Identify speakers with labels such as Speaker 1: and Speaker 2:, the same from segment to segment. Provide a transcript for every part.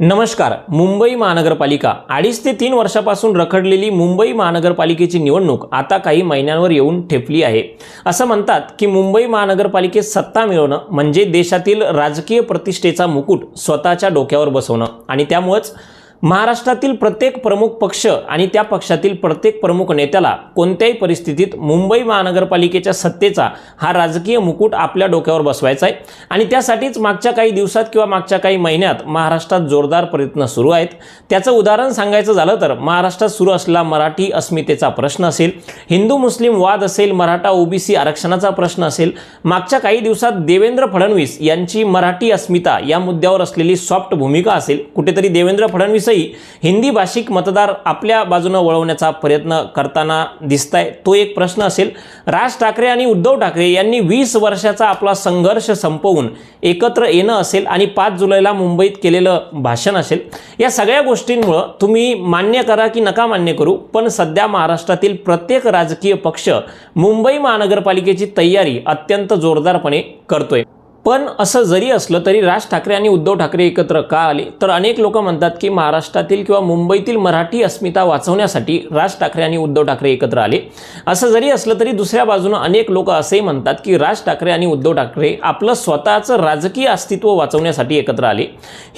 Speaker 1: नमस्कार. मुंबई महानगरपालिका. अडीच ते तीन वर्षापासून रखडलेली मुंबई महानगरपालिकेची निवडणूक आता काही महिन्यांवर येऊन ठेपली आहे. असं म्हणतात की मुंबई महानगरपालिकेत सत्ता मिळवणं म्हणजे देशातील राजकीय प्रतिष्ठेचा मुकुट स्वतःच्या डोक्यावर बसवणं. आणि त्यामुळंच महाराष्ट्रातील प्रत्येक प्रमुख पक्ष आणि त्या पक्षातील प्रत्येक प्रमुख नेत्याला कोणत्याही परिस्थितीत मुंबई महानगरपालिकेच्या सत्तेचा हा राजकीय मुकुट आपल्या डोक्यावर बसवायचा आहे. आणि त्यासाठीच मागच्या काही दिवसात किंवा मागच्या काही महिन्यात महाराष्ट्रात जोरदार प्रयत्न सुरू आहेत. त्याचं उदाहरण सांगायचं झालं तर महाराष्ट्रात सुरू असलेला मराठी अस्मितेचा प्रश्न असेल हिंदू मुस्लिम वाद असेल मराठा ओबीसी आरक्षणाचा प्रश्न असेल मागच्या काही दिवसात देवेंद्र फडणवीस यांची मराठी अस्मिता या मुद्द्यावर असलेली सॉफ्ट भूमिका असेल कुठेतरी देवेंद्र दिवसही हिंदी भाषिक मतदार आपल्या बाजूनं वळवण्याचा प्रयत्न करताना दिसताय. तो एक प्रश्न असेल राज ठाकरे आणि उद्धव ठाकरे यांनी वीस वर्षाचा आपला संघर्ष संपवून एकत्र येणं असेल आणि पाच जुलैला मुंबईत केलेलं भाषण असेल. या सगळ्या गोष्टींमुळं तुम्ही मान्य करा की नका मान्य करू पण सध्या महाराष्ट्रातील प्रत्येक राजकीय पक्ष मुंबई महानगरपालिकेची तयारी अत्यंत जोरदारपणे करतोय. पण असं जरी असलं तरी राज ठाकरे आणि उद्धव ठाकरे एकत्र का आले? तर अनेक लोक म्हणतात की महाराष्ट्रातील किंवा मुंबईतील मराठी अस्मिता वाचवण्यासाठी राज ठाकरे आणि उद्धव ठाकरे एकत्र आले. असं जरी असलं तरी दुसऱ्या बाजूनं अनेक लोक असेही म्हणतात की राज ठाकरे आणि उद्धव ठाकरे आपलं स्वतःचं राजकीय अस्तित्व वाचवण्यासाठी एकत्र आले.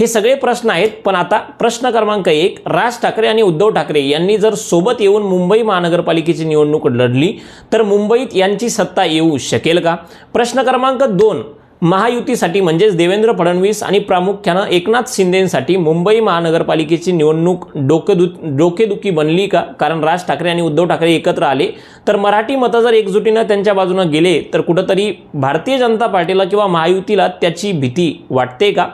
Speaker 1: हे सगळे प्रश्न आहेत पण आता प्रश्न क्रमांक एक राज ठाकरे आणि उद्धव ठाकरे यांनी जर सोबत येऊन मुंबई महानगरपालिकेची निवडणूक लढली तर मुंबईत यांची सत्ता येऊ शकेल का? प्रश्न क्रमांक दोन महायुतीसाठी म्हणजेच देवेंद्र फडणवीस आणि प्रामुख्यानं एकनाथ शिंदेसाठी मुंबई महानगरपालिकेची निवडणूक डोकेदु डोकेदुखी बनली का? कारण राज ठाकरे आणि उद्धव ठाकरे एकत्र आले. तर मराठी मतं जर एकजुटीनं त्यांच्या बाजूनं गेले तर कुठंतरी भारतीय जनता पार्टीला किंवा महायुतीला त्याची भीती वाटते का?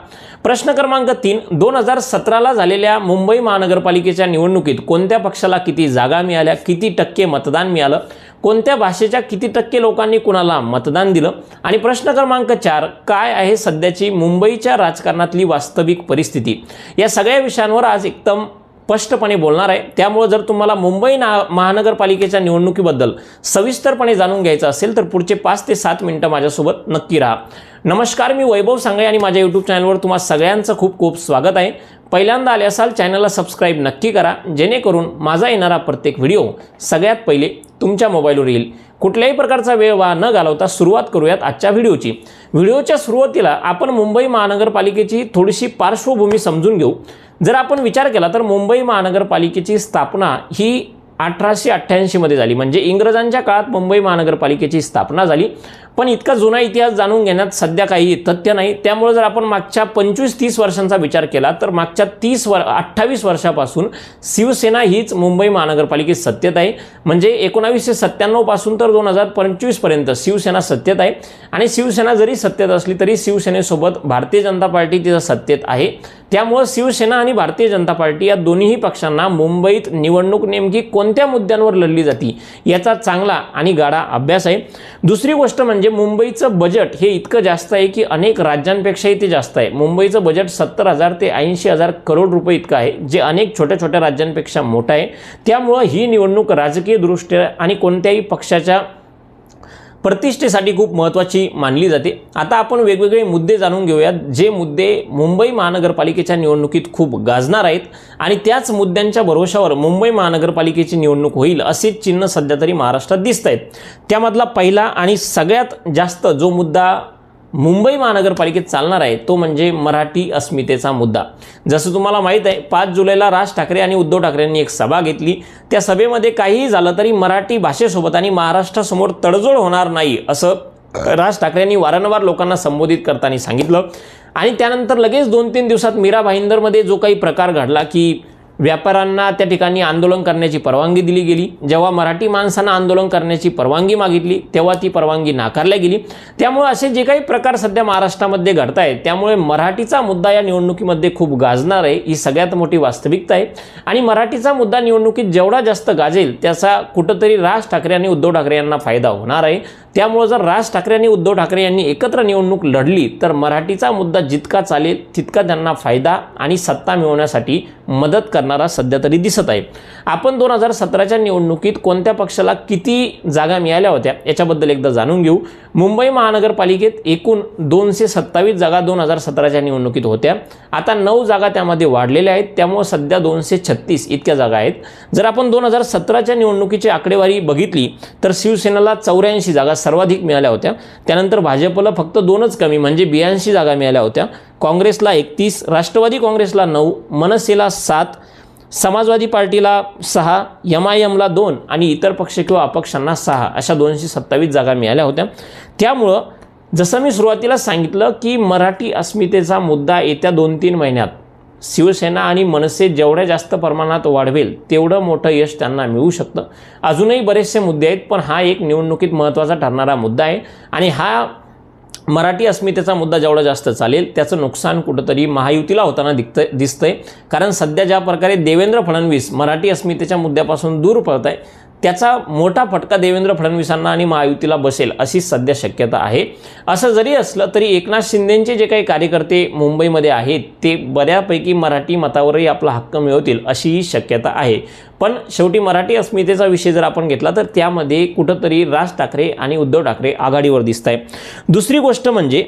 Speaker 1: प्रश्न क्रमांक तीन दोन हजार सतराला झालेल्या मुंबई महानगरपालिकेच्या निवडणुकीत कोणत्या पक्षाला किती जागा मिळाल्या किती टक्के मतदान मिळालं? कोणत्या भाषेच्या किती टक्के लोकांनी कुणाला मतदान दिलं? आणि प्रश्न क्रमांक चार काय आहे सध्याची मुंबईच्या राजकारणातली वास्तविक परिस्थिती? या सगळ्या विषयांवर आज एकदम स्पष्टपणे बोलणार आहे. त्यामुळं जर तुम्हाला मुंबई ना महानगरपालिकेच्या निवडणुकीबद्दल सविस्तरपणे जाणून घ्यायचं असेल तर पुढचे पाच ते सात मिनटं माझ्यासोबत नक्की राहा. नमस्कार मी वैभव सांगळे आणि माझ्या यूट्यूब चॅनलवर तुम्हा सगळ्यांचं खूप खूप स्वागत आहे. पहिल्यांदा आले असाल चॅनलला सबस्क्राईब नक्की करा. जेणेकरून माझा येणारा प्रत्येक व्हिडिओ सगळ्यात पहिले तुमच्या मोबाईलवर येईल. कुठल्याही प्रकारचा वेळ वा न घालवता सुरुवात करूयात आजच्या व्हिडिओची. व्हिडिओच्या सुरुवातीला आपण मुंबई महानगरपालिकेची थोडीशी पार्श्वभूमी समजून घेऊ. जर आपण विचार केला तर मुंबई महानगरपालिकेची स्थापना ही अठराशे अठ्ठ्याऐंशीमध्ये झाली. म्हणजे इंग्रजांच्या काळात मुंबई महानगरपालिकेची स्थापना झाली. पण इतका जुना इतिहास जाणून घेण्यात सध्या काही तथ्य नाही. त्यामुळे जर आपण मागच्या पंचवीस तीस वर्षांचा विचार केला तर मागच्या तीस वर अठ्ठावीस वर्षापासून शिवसेना हीच मुंबई महानगरपालिकेत सत्तेत आहे. म्हणजे एकोणावीसशे सत्त्याण्णवपासून तर दोन हजार पंचवीसपर्यंत शिवसेना सत्तेत आहे. आणि शिवसेना जरी सत्तेत असली तरी शिवसेनेसोबत भारतीय जनता पार्टी तिथं सत्तेत आहे. त्यामुळं शिवसेना आणि भारतीय जनता पार्टी या दोन्हीही पक्षांना मुंबईत निवडणूक नेमकी कोणत्या मुद्द्यांवर लढली जाती याचा चांगला आणि गाढा अभ्यास आहे. दुसरी गोष्ट म्हणजे म्हणजे मुंबईचं बजेट हे इतकं जास्त आहे की अनेक राज्यांपेक्षाही ते जास्त आहे. मुंबईचं बजेट सत्तर हजार ते ऐंशी हजार करोड रुपये इतकं आहे जे अनेक छोट्या छोट्या राज्यांपेक्षा मोठं आहे. त्यामुळं ही निवडणूक राजकीयदृष्ट्या आणि कोणत्याही पक्षाच्या प्रतिष्ठेसाठी खूप महत्त्वाची मानली जाते. आता आपण वेगवेगळे मुद्दे जाणून घेऊयात जे मुद्दे मुंबई महानगरपालिकेच्या निवडणुकीत खूप गाजणार आहेत आणि त्याच मुद्द्यांच्या भरोशावर मुंबई महानगरपालिकेची निवडणूक होईल असे चिन्ह सध्या तरी महाराष्ट्रात दिसत आहेत. त्यामधला पहिला आणि सगळ्यात जास्त जो मुद्दा मुंबई महानगरपालिकेत चालणार आहे तो म्हणजे मराठी अस्मितेचा मुद्दा. जसं तुम्हाला माहीत आहे पाच जुलैला राज ठाकरे आणि उद्धव ठाकरेंनी एक सभा घेतली. त्या सभेमध्ये काहीही झालं तरी मराठी भाषेसोबत आणि महाराष्ट्रासमोर तडजोड होणार नाही असं राज ठाकरेंनी वारंवार लोकांना संबोधित करताना सांगितलं. आणि त्यानंतर लगेच दोन तीन दिवसात मीरा भाईंदरमध्ये जो काही प्रकार घडला की व्यापाऱ्यांना त्या ठिकाणी आंदोलन करण्याची परवानगी दिली गेली. जेव्हा मराठी माणसांना आंदोलन करण्याची परवानगी मागितली तेव्हा ती परवानगी नाकारल्या गेली. त्यामुळे असे जे काही प्रकार सध्या महाराष्ट्रामध्ये घडत आहेत त्यामुळे मराठीचा मुद्दा या निवडणुकीमध्ये खूप गाजणार आहे ही सगळ्यात मोठी वास्तविकता आहे. आणि मराठीचा मुद्दा निवडणुकीत जेवढा जास्त गाजेल त्याचा कुठंतरी राज ठाकरे आणि उद्धव ठाकरे यांना फायदा होणार आहे. त्यामुळे जर राज ठाकरे आणि उद्धव ठाकरे यांनी एकत्र निवडणूक लढली तर मराठीचा मुद्दा जितका चालेल तितका त्यांना फायदा आणि सत्ता मिळवण्यासाठी मदत करणार करणारा सध्या तरी दिसत आहे. आपण दोन हजार सतराच्या निवडणुकीत कोणत्या पक्षाला किती जागा मिळाल्या होत्या याच्याबद्दल एकदा जाणून घेऊ. मुंबई महानगरपालिकेत एकूण दोनशे सत्तावीस जागा दोन हजार सतराच्या निवडणुकीत होत्या. आता नऊ जागा त्यामध्ये वाढलेल्या आहेत. त्यामुळे सध्या दोनशे छत्तीस इतक्या जागा आहेत. जर आपण दोन हजार सतराच्या निवडणुकीची आकडेवारी बघितली तर शिवसेनेला चौऱ्याऐंशी जागा सर्वाधिक मिळाल्या होत्या. त्यानंतर भाजपला फक्त दोनच कमी म्हणजे ब्याऐंशी जागा मिळाल्या होत्या. काँग्रेसला एकतीस राष्ट्रवादी काँग्रेसला नऊ मनसेला सात समाजवादी पार्टीला सहा एम आय एमला दोन आणि इतर पक्ष किंवा अपक्षांना सहा अशा दोनशे सत्तावीस जागा मिळाल्या होत्या. त्यामुळं जसं मी सुरुवातीला सांगितलं की मराठी अस्मितेचा मुद्दा येत्या दोन तीन महिन्यात शिवसेना आणि मनसे जेवढ्या जास्त प्रमाणात वाढवेल तेवढं मोठं यश त्यांना मिळू शकतं. अजूनही बरेचसे मुद्दे आहेत पण हा एक निवडणुकीत महत्त्वाचा ठरणारा मुद्दा आहे. आणि हा मराठी अस्मितेचा मुद्दा जेवढा जास्त चालेल त्याचं नुकसान कुठंतरी महायुतीला होताना दिसतंय दिसतंय. कारण सध्या ज्या प्रकारे देवेंद्र फडणवीस मराठी अस्मितेच्या मुद्द्यापासून दूर पळत आहे त्याचा मोठा फटका देवेंद्र फडणवीसांना आणि महायुतीला बसेल अशी सध्या शक्यता आहे. असं जरी असलं तरी एकनाथ शिंदेंचे जे काही कार्यकर्ते मुंबईमध्ये आहेत ते बऱ्यापैकी मराठी मतावरही आपला हक्क मिळवतील अशीही शक्यता आहे. पण शेवटी मराठी अस्मितेचा विषय जर आपण घेतला तर त्यामध्ये कुठंतरी राज ठाकरे आणि उद्धव ठाकरे आघाडीवर दिसत आहे दुसरी गोष्ट म्हणजे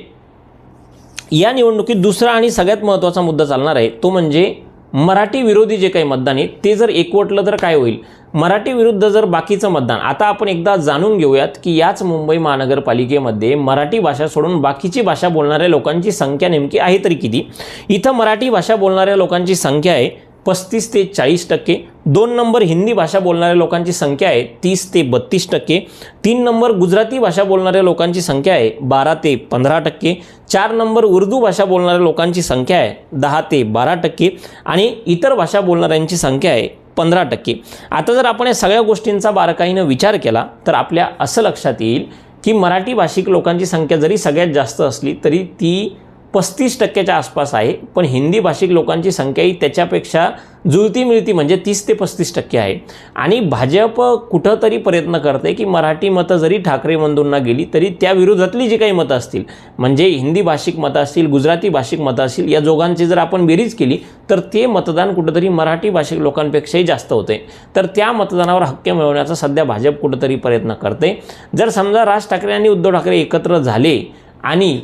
Speaker 1: या निवडणुकीत दुसरा आणि सगळ्यात महत्त्वाचा मुद्दा चालणार आहे तो म्हणजे मराठी विरोधी जे काही मतदान आहे ते जर एकवटलं तर काय होईल? मराठी विरुद्ध जर बाकीचं मतदान आता आपण एकदा जाणून घेऊयात की याच मुंबई महानगरपालिकेमध्ये मराठी भाषा सोडून बाकीची भाषा बोलणाऱ्या लोकांची संख्या नेमकी आहे तरी किती? इथं मराठी भाषा बोलणाऱ्या लोकांची संख्या आहे पस्तीस ते चाळीस टक्के. दोन नंबर हिंदी भाषा बोलणाऱ्या लोकांची संख्या आहे तीस ते बत्तीस टक्के. तीन नंबर गुजराती भाषा बोलणाऱ्या लोकांची संख्या आहे बारा ते पंधरा टक्के. चार नंबर उर्दू भाषा बोलणाऱ्या लोकांची संख्या आहे दहा ते बारा टक्के. आणि इतर भाषा बोलणाऱ्यांची संख्या आहे पंधरा टक्के. आता जर आपण या सगळ्या गोष्टींचा बारकाईनं विचार केला तर आपल्या असं लक्षात येईल की मराठी भाषिक लोकांची संख्या जरी सगळ्यात जास्त असली तरी ती पस्तीस टक्क्याच्या आसपास आहे पण हिंदी भाषिक लोकांची संख्याही त्याच्यापेक्षा जुळती मिळती म्हणजे तीस ते पस्तीस टक्के आहे. आणि भाजप कुठंतरी प्रयत्न करते की मराठी मतं जरी ठाकरे बंधूंना गेली तरी त्या विरोधातली जी काही मतं असतील म्हणजे हिंदी भाषिक मतं असतील गुजराती भाषिक मतं असतील या दोघांची जर आपण बेरीज केली तर ते मतदान कुठंतरी मराठी भाषिक लोकांपेक्षाही जास्त होते. तर त्या मतदानावर हक्क मिळवण्याचा सध्या भाजप कुठंतरी प्रयत्न करते. जर समजा राज ठाकरे आणि उद्धव ठाकरे एकत्र झाले आणि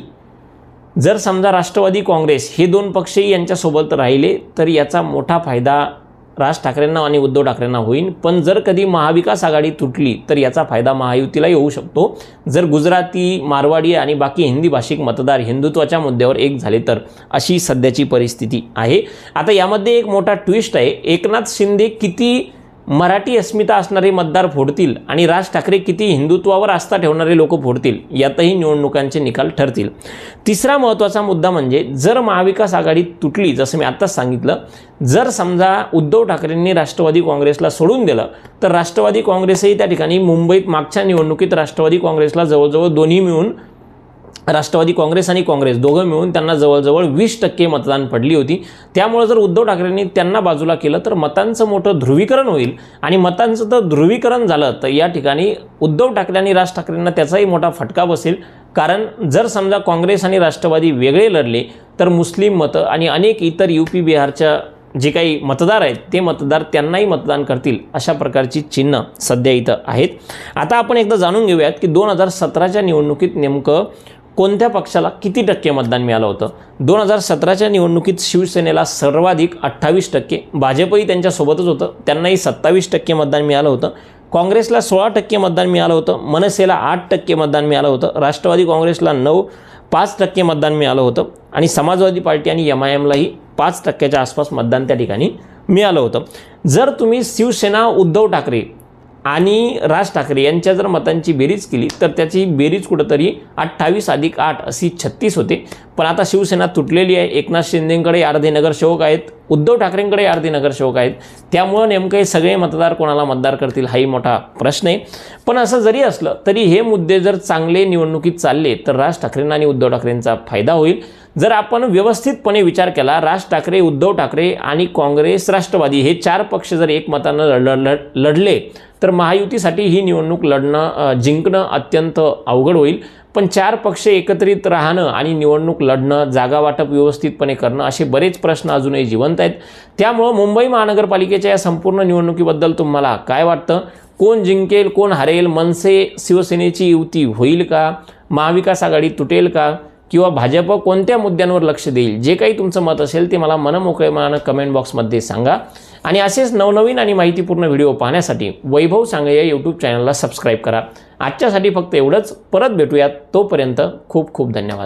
Speaker 1: जर समजा राष्ट्रवादी काँग्रेस हे दोन पक्षही यांच्यासोबत राहिले तर याचा मोठा फायदा राज ठाकरेंना आणि उद्धव ठाकरेंना होईल. पण जर कधी महाविकास आघाडी तुटली तर याचा फायदा महायुतीला येऊ शकतो. जर गुजराती मारवाडी आणि बाकी हिंदी भाषिक मतदार हिंदुत्वाच्या मुद्द्यावर एक झाले तर अशी सध्याची परिस्थिती आहे. आता यामध्ये एक मोठा ट्विस्ट आहे. एकनाथ शिंदे किती मराठी अस्मिता असणारे मतदार फोडतील आणि राज ठाकरे किती हिंदुत्वावर आस्था ठेवणारे लोक फोडतील यातही निवडणुकांचे निकाल ठरतील. तिसरा महत्त्वाचा मुद्दा म्हणजे जर महाविकास आघाडी तुटली जसं मी आत्ताच सांगितलं जर समजा उद्धव ठाकरेंनी राष्ट्रवादी काँग्रेसला सोडून दिलं तर राष्ट्रवादी काँग्रेसही त्या ठिकाणी मुंबईत मागच्या निवडणुकीत राष्ट्रवादी काँग्रेसला जवळजवळ दोन्ही मिळून राष्ट्रवादी काँग्रेस आणि काँग्रेस दोघं मिळून त्यांना जवळजवळ वीस टक्के मतदान पडली होती. त्यामुळं जर उद्धव ठाकरेंनी त्यांना बाजूला केलं तर मतांचं मोठं ध्रुवीकरण होईल. आणि मतांचं तर ध्रुवीकरण झालं तर या ठिकाणी उद्धव ठाकरे आणि राज ठाकरेंना त्याचाही मोठा फटका बसेल. कारण जर समजा काँग्रेस आणि राष्ट्रवादी वेगळे लढले तर मुस्लिम मतं आणि अनेक इतर यू पी बिहारच्या जे काही मतदार आहेत ते मतदार त्यांनाही मतदान करतील अशा प्रकारची चिन्ह सध्या इथं आहेत. आता आपण एकदा जाणून घेऊयात की दोन हजार सतराच्या निवडणुकीत नेमकं कोणत्या पक्षाला किती टक्के मतदान मिळालं होतं? दोन हजार सतराच्या निवडणुकीत शिवसेनेला सर्वाधिक अठ्ठावीस टक्के भाजपही त्यांच्यासोबतच होतं त्यांनाही सत्तावीस टक्के मतदान मिळालं होतं. काँग्रेसला सोळा टक्के मतदान मिळालं होतं मनसेला आठ टक्के मतदान मिळालं होतं राष्ट्रवादी काँग्रेसला नऊ पाच टक्के मतदान मिळालं होतं आणि समाजवादी पार्टी आणि एम आय एमलाही पाच टक्क्याच्या आसपास मतदान त्या ठिकाणी मिळालं होतं. जर तुम्ही शिवसेना उद्धव ठाकरे आणि राज ठाकरे यांच्या जर मतांची बेरीज केली तर त्याची बेरीज कुठंतरी अठ्ठावीस अधिक आठ अशी छत्तीस होते. पण आता शिवसेना तुटलेली आहे. एकनाथ शिंदेकडे अर्धे नगरसेवक आहेत. उद्धव ठाकरेंकडे अर्धे नगरसेवक आहेत. त्यामुळं नेमकं हे सगळे मतदार कोणाला मतदार करतील हाही मोठा प्रश्न आहे. पण असं जरी असलं तरी हे मुद्दे जर चांगले निवडणुकीत चालले तर राज ठाकरेंना आणि उद्धव ठाकरेंचा फायदा होईल. जर आपण व्यवस्थितपणे विचार केला राज ठाकरे उद्धव ठाकरे आणि काँग्रेस राष्ट्रवादी हे चार पक्ष जर एकमतानं लढ लढले तर महायुतीसाठी ही निवडणूक लढणं जिंकणं अत्यंत अवघड होईल. पण चार पक्ष एकत्रित राहणं आणि निवडणूक लढणं जागा वाटप व्यवस्थितपणे करणं असे बरेच प्रश्न अजूनही जिवंत आहेत. त्यामुळं मुंबई महानगरपालिकेच्या या संपूर्ण निवडणुकीबद्दल तुम्हाला काय वाटतं? कोण जिंकेल कोण हरेल? मनसे शिवसेनेची युती होईल का? महाविकास आघाडी तुटेल का? किंवा भाजप कोणत्या मुद्द्यांवर लक्ष देईल जे काही तुमचं मत असेल ते मला मनमोकळेपणानं कमेंट बॉक्समध्ये सांगा. आणि असेच नवनवीन आणि माहितीपूर्ण व्हिडिओ पाहण्यासाठी वैभव सांगे या यूट्यूब चॅनलला सबस्क्राईब करा. आजच्यासाठी फक्त एवढंच. परत भेटूयात. तोपर्यंत खूप खूप धन्यवाद.